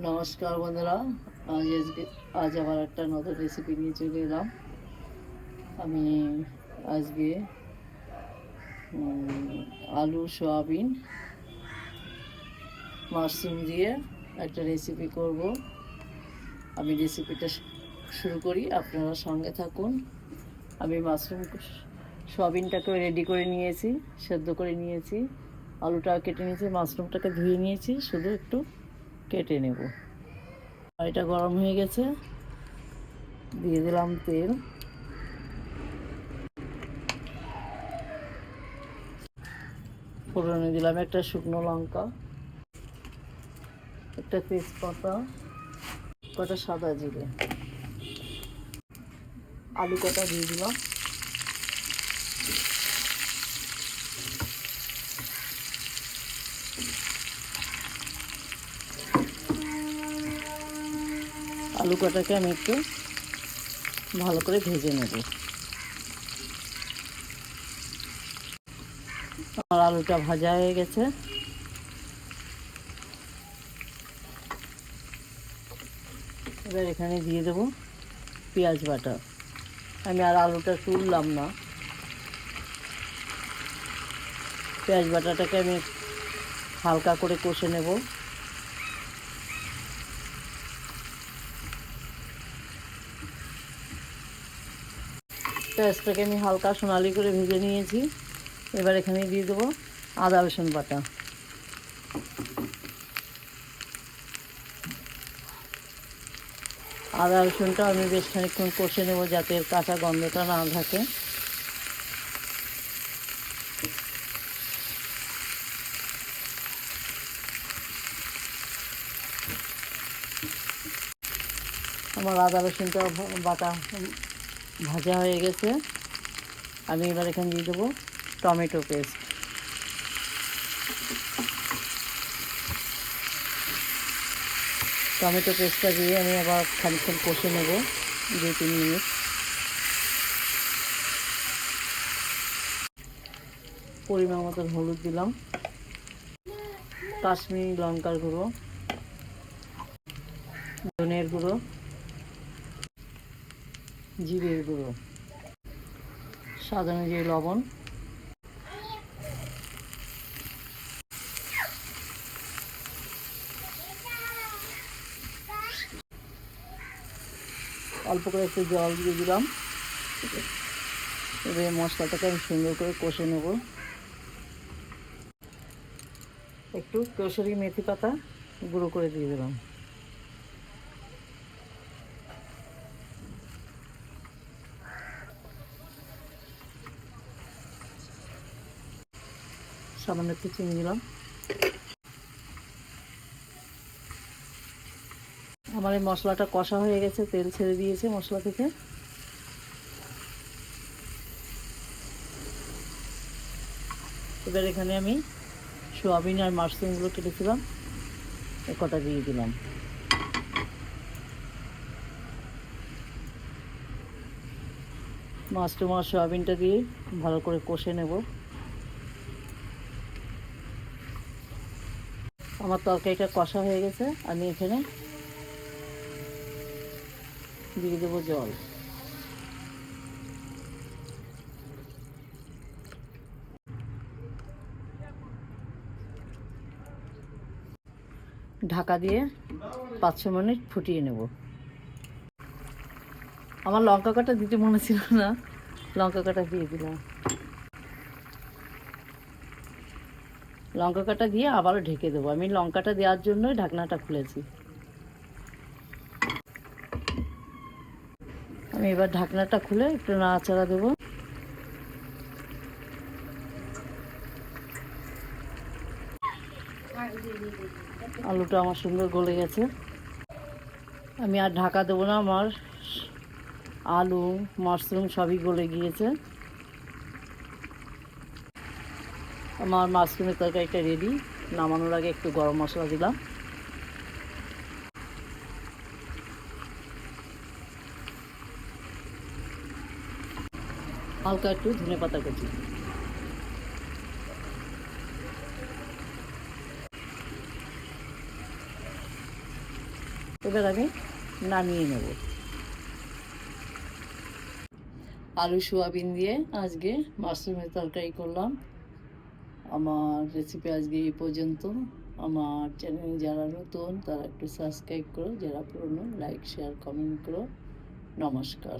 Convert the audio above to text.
নমস্কার বন্ধুরা, আজ আজকে আজ আবার একটা নতুন রেসিপি নিয়ে চলে এলাম। আমি আজকে আলু, সয়াবিন, মাশরুম দিয়ে একটা রেসিপি করব। আমি রেসিপিটা শুরু করি, আপনারা সঙ্গে থাকুন। আমি মাশরুম সয়াবিনটাকে রেডি করে নিয়েছি, সেদ্ধ করে নিয়েছি। আলুটা কেটে নিয়েছি, মাশরুমটাকে ধুয়ে নিয়েছি, শুধু একটু কেটে নেব। কড়াইটা গরম হয়ে গেছে। দিয়ে দিলাম তেল। ফোড়নে দিলাম একটা শুকনো লঙ্কা, একটা তেজপাতা কটা সাদা জিরে। আলু কটা দিয়ে দিলাম। আলু কটাকে আমি একটু ভালো করে ভেজে নেব। আমার আলুটা ভাজা হয়ে গেছে। এবার এখানে দিয়ে দেবো পেঁয়াজ বাটা। আমি আর আলুটা তুললাম না। পেঁয়াজ বাটাটাকে আমি হালকা করে কষে নেব। পেঁয়াজটাকে আমি হালকা সোনালি করে ভেজে নিয়েছি। এবার এখানে দিয়ে দেবো আদা, রসুন বাটা। আদা, রসুনটা আমি বেশ খানিকক্ষণ কষে নেব যাতে এর কাঁচা গন্ধটা না থাকে। আমার আদা, রসুনটা বাটা ভাজা হয়ে গেছে। আমি এবার এখানে দিয়ে দেবো টমেটো পেস্ট। টমেটো পেস্টটা দিয়ে আমি আবার খানিকক্ষণ কষে নেব, দু তিন মিনিট। পরিমাণ মতন হলুদ দিলাম। কাশ্মীরি লঙ্কার গুঁড়ো, ধনের গুঁড়ো। জিরের গুঁড়ো। স্বাদ অনুযায়ী লবণ। অল্প করে একটু জল দিয়ে দিলাম। এবারে মশলাটাকে আমি সুন্দর করে কষে নেব। একটু কেশরি মেথি পাতা গুঁড়ো করে দিয়ে দিলাম। সামান্য একটু চিনি দিলাম। আমার এই মশলাটা কষা হয়ে গেছে, তেল ছেড়ে দিয়েছে মশলা থেকে। এবার এখানে আমি সোয়াবিন আর মাশরুমগুলো কেটেছিলাম, এ কটা দিয়ে দিলাম। মাশরুম আর সোয়াবিনটা দিয়ে ভালো করে কষে নেব। আমার তরকারিটা কষা হয়ে গেছে, আমি এখানে দিয়ে দেবো জল। ঢাকা দিয়ে পাঁচ ছ মিনিট ফুটিয়ে নেব। আমার লঙ্কা কাটা দিতে মনে ছিল না, লঙ্কা কাটা দিয়ে দিলাম। লঙ্কা কাটা দিয়ে আবারও ঢেকে দেবো। আমি লঙ্কাটা দেওয়ার জন্যই ঢাকনাটা খুলেছি। আমি এবার ঢাকনাটা খুলে একটু নাড়াচাড়া দেবো। আলুটা আমার সুন্দর গলে গেছে। আমি আর ঢাকা দেবো না, আমার আলু, মাশরুম সবই গলে গিয়েছে। আমার মাশরুমের তরকারিটা রেডি নামানোর আগে একটু গরম মশলা দিলাম। হালকা একটু ধনে পাতা কুচি। এবার আমি নামিয়ে নেব। আলু, সোয়াবিন দিয়ে আজকে মাশরুমের তরকারি করলাম। আমার রেসিপি আজকে এই পর্যন্ত। আমার চ্যানেলে যারা নতুন, তারা একটু সাবস্ক্রাইব করো। যারা পুরনো লাইক শেয়ার কমেন্ট করো। নমস্কার।